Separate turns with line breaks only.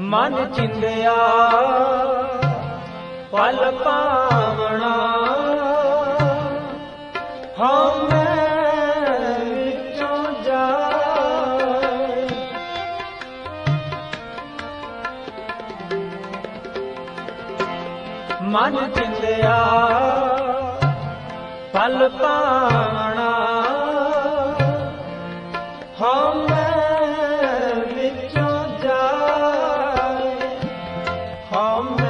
ਮਨ ਚਿੰਦਿਆ ਪਲ ਪਾਵਣਾ। ਹਉ ਮੈਂ ਵਿੱਚੋਂ ਜਾਏ। ਮਨ ਚਿੰਦਿਆ ਪਲ ਪਾਵਣਾ। Come.